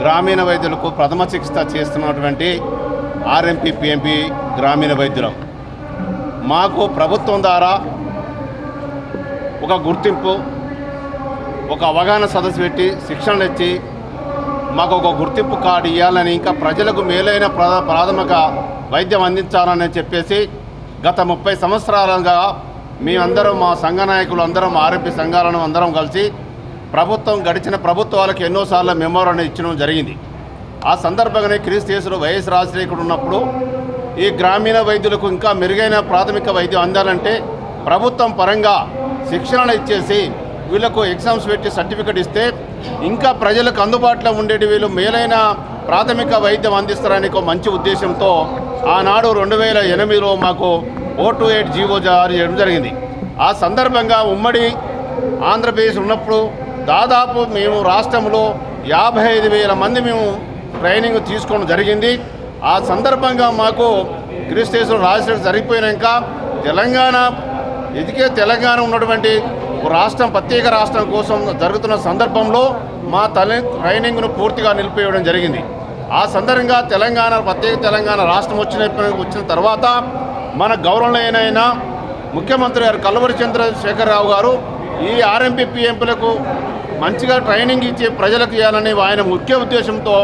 గ్రామీణ వైద్యులకు ప్రథమ చికిత్స చేస్తున్నటువంటి ఆర్ఎంపీ పిఎంపీ గ్రామీణ వైద్యులం. మాకు ప్రభుత్వం ద్వారా ఒక గుర్తింపు ఒక అవగాహన సదస్సు పెట్టి శిక్షణ ఇచ్చి మాకు ఒక గుర్తింపు కార్డు ఇవ్వాలని ఇంకా ప్రజలకు మేలైన ప్రా ప్రాథమిక వైద్యం అందించాలని చెప్పేసి గత ముప్పై సంవత్సరాలుగా మేమందరం మా సంఘ నాయకులు అందరం ఆర్ఎంపీ సంఘాలను అందరం కలిసి ప్రభుత్వం గడిచిన ప్రభుత్వాలకు ఎన్నోసార్లు మెమోరాండం ఇచ్చడం జరిగింది. ఆ సందర్భంగానే క్రీస్తు వైఎస్ రాజశేఖరుడు ఉన్నప్పుడు ఈ గ్రామీణ వైద్యులకు ఇంకా మెరుగైన ప్రాథమిక వైద్యం అందాలంటే ప్రభుత్వం పరంగా శిక్షణ ఇచ్చేసి వీళ్ళకు ఎగ్జామ్స్ పెట్టి సర్టిఫికెట్ ఇస్తే ఇంకా ప్రజలకు అందుబాటులో ఉండేటి వీళ్ళు మేలైన ప్రాథమిక వైద్యం అందిస్తారని ఒక మంచి ఉద్దేశంతో ఆనాడు రెండు వేల ఎనిమిదిలో మాకు ఓ టు ఎయిట్ జీవో జారీ చేయడం జరిగింది. ఆ సందర్భంగా ఉమ్మడి ఆంధ్రప్రదేశ్ ఉన్నప్పుడు దాదాపు మేము రాష్ట్రంలో యాభై ఐదు వేల మంది మేము ట్రైనింగ్ తీసుకోవడం జరిగింది. ఆ సందర్భంగా మాకు క్రిస్టేశ్వర రాజశేఖర్ జరిగిపోయినాక తెలంగాణ ఎదిగే తెలంగాణ ఉన్నటువంటి రాష్ట్రం ప్రత్యేక రాష్ట్రం కోసం జరుగుతున్న సందర్భంలో మా తల్లి ట్రైనింగ్ను పూర్తిగా నిలిపివేయడం జరిగింది. ఆ సందర్భంగా తెలంగాణ ప్రత్యేక తెలంగాణ రాష్ట్రం వచ్చిన వచ్చిన తర్వాత మన గౌరవనీయనైన ముఖ్యమంత్రి గారు కల్వరి చంద్రశేఖరరావు గారు ఈ ఆర్ఎంపీ పిఎంపీలకు మంచిగా ట్రైనింగ్ ఇచ్చి ప్రజలకు ఇవ్వాలని ఆయన ముఖ్య ఉద్దేశంతో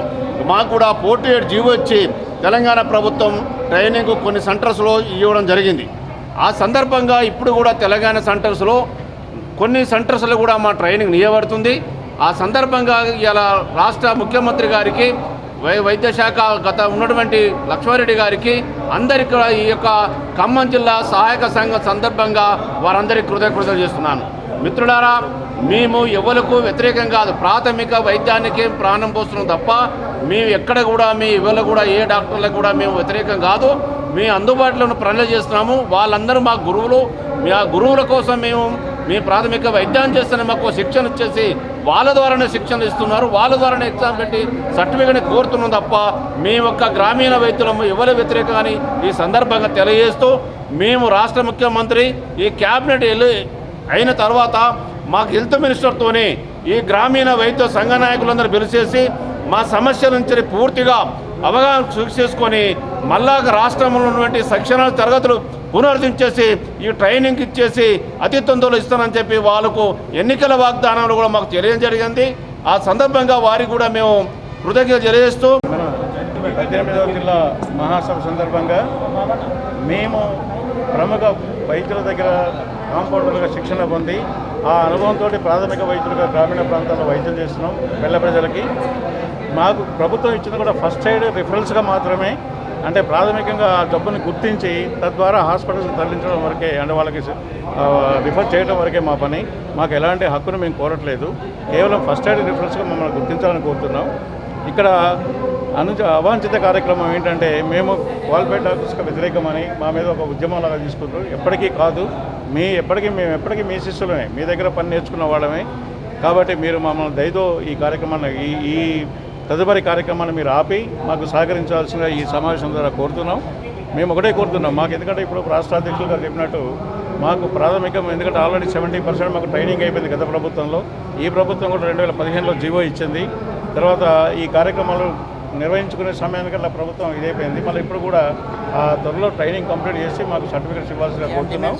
మాకు కూడా పోటీ జీవో ఇచ్చి తెలంగాణ ప్రభుత్వం ట్రైనింగ్ కొన్ని సెంటర్స్లో ఇవ్వడం జరిగింది. ఆ సందర్భంగా ఇప్పుడు కూడా తెలంగాణ సెంటర్స్లో కొన్ని సెంటర్స్లో కూడా మా ట్రైనింగ్ నియబడుతుంది ఆ సందర్భంగా ఇలా రాష్ట్ర ముఖ్యమంత్రి గారికి వై వైద్య శాఖ గత ఉన్నటువంటి లక్ష్మారెడ్డి గారికి అందరికీ ఈ యొక్క ఖమ్మం జిల్లా సహాయక సంఘ సందర్భంగా వారందరికీ కృతజ్ఞతలు చేస్తున్నాను. మిత్రులారా మేము ఎవలకు వ్యతిరేకం కాదు. ప్రాథమిక వైద్యానికి ప్రాణం పోస్తున్నాం తప్ప మేము ఎక్కడ కూడా మీ ఎవరు కూడా ఏ డాక్టర్లకు కూడా మేము వ్యతిరేకం కాదు. మీ అందుబాటులో ఉన్న పనులు చేస్తున్నాము. వాళ్ళందరూ మా గురువులు. మీ ఆ గురువుల కోసం మేము మీ ప్రాథమిక వైద్యాన్ని చేస్తేనే మాకు శిక్షణ ఇచ్చేసి వాళ్ళ ద్వారానే శిక్షణ ఇస్తున్నారు. వాళ్ళ ద్వారానే ఎగ్జామ్ పెట్టి సర్టిఫికెట్ని కోరుతున్నాం తప్ప మీ యొక్క గ్రామీణ వైద్యులము ఎవరి వ్యతిరేకం ఈ సందర్భంగా తెలియజేస్తూ మేము రాష్ట్ర ముఖ్యమంత్రి ఈ క్యాబినెట్ వెళ్ళి అయిన తర్వాత మాకు హెల్త్ మినిస్టర్తోనే ఈ గ్రామీణ వైద్య సంఘ నాయకులందరూ పిలిచేసి మా సమస్యల నుంచి పూర్తిగా అవగాహన చూసి చేసుకొని మళ్ళా రాష్ట్రంలో ఉన్నటువంటి శిక్షణ తరగతులు పునరుద్ధరించేసి ఈ ట్రైనింగ్ ఇచ్చేసి అతి తొందరలో ఇస్తానని చెప్పి వాళ్ళకు ఎన్నికల వాగ్దానాలు కూడా మాకు తెలియడం జరిగింది. ఆ సందర్భంగా వారికి కూడా మేము కృతజ్ఞత తెలియజేస్తూ పద్దెనిమిదవ జిల్లా మహాసభ సందర్భంగా మేము ప్రముఖ వైద్యుల దగ్గర కాంపౌండర్లుగా శిక్షణ పొంది ఆ అనుభవంతో ప్రాథమిక వైద్యులుగా గ్రామీణ ప్రాంతాల్లో వైద్యం చేస్తున్నాం పిల్ల ప్రజలకి. మాకు ప్రభుత్వం ఇచ్చింది కూడా ఫస్ట్ ఎయిడ్ రిఫరెన్స్గా మాత్రమే. అంటే ప్రాథమికంగా ఆ జబ్బుని గుర్తించి తద్వారా హాస్పిటల్స్ తరలించడం వరకే అంటే వాళ్ళకి రిఫర్ చేయడం వరకే మా పని. మాకు ఎలాంటి హక్కును మేము కోరట్లేదు. కేవలం ఫస్ట్ ఎయిడ్ రిఫరెన్స్గా మమ్మల్ని గుర్తించాలని కోరుతున్నాం. ఇక్కడ అనుచ అవాంఛిత కార్యక్రమం ఏంటంటే మేము క్వాలిఫైడ్ ఆఫీస్కి వ్యతిరేకమని మా మీద ఒక ఉద్యమంలాగా తీసుకుంటారు. ఎప్పటికీ కాదు. మీ ఎప్పటికీ మేము ఎప్పటికీ మీ శిష్యులమే. మీ దగ్గర పని నేర్చుకున్న వాళ్ళమే. కాబట్టి మీరు మమ్మల్ని దయతో ఈ కార్యక్రమాన్ని ఈ ఈ తదుపరి కార్యక్రమాన్ని మీరు ఆపి మాకు సహకరించాల్సిన ఈ సమావేశం ద్వారా కోరుతున్నాం. మేము ఒకటే కోరుతున్నాం. మాకు ఎందుకంటే ఇప్పుడు రాష్ట్ర అధ్యక్షులు గారు చెప్పినట్టు మాకు ప్రాథమికం ఎందుకంటే ఆల్రెడీ సెవెంటీ పర్సెంట్ మాకు ట్రైనింగ్ అయిపోయింది గత ప్రభుత్వంలో. ఈ ప్రభుత్వం కూడా రెండు వేల పదిహేనులో జీవో ఇచ్చింది. తర్వాత ఈ కార్యక్రమాలు నిర్వహించుకునే సమయానికల్లా ప్రభుత్వం ఇదైపోయింది. మళ్ళీ ఇప్పుడు కూడా ఆ త్వరలో ట్రైనింగ్ కంప్లీట్ చేసి మాకు సర్టిఫికేట్స్ ఇవ్వాల్సిందిగా కోరుతున్నాం.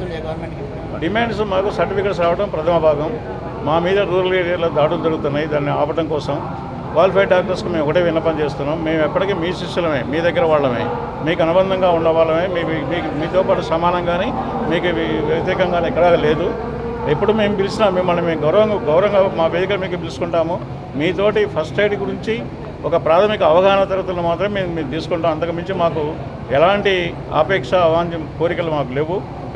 డిమాండ్స్ మాకు సర్టిఫికేట్స్ రావడం ప్రథమ భాగం. మా మీద రూరల్ ఏరియాలో దాడులు జరుగుతున్నాయి. దాన్ని ఆపడం కోసం క్వాలిఫైడ్ డాక్టర్స్కి మేము ఒకటే విన్నపం చేస్తున్నాం. మేము ఎప్పటికీ మీ శిష్యులమే మీ దగ్గర వాళ్ళమే. మీకు అనుబంధంగా ఉన్న వాళ్ళమే. మీ మీకు మీతో పాటు సమానంగానే మీకు వి- వ్యతిరేకంగానే ఎక్కడా లేదు. ఎప్పుడు మేము పిలిచినా మిమ్మల్ని మేము గౌరవంగా గౌరవంగా మా వేదిక మీకు పిలుచుకుంటాము. మీతోటి ఫస్ట్ ఎయిడ్ గురించి ఒక ప్రాథమిక అవగాహన తరగతులు మాత్రమే మేము తీసుకుంటాం. అంతకుమించి మాకు ఎలాంటి ఆపేక్ష అవాంఛ కోరికలు మాకు లేవు.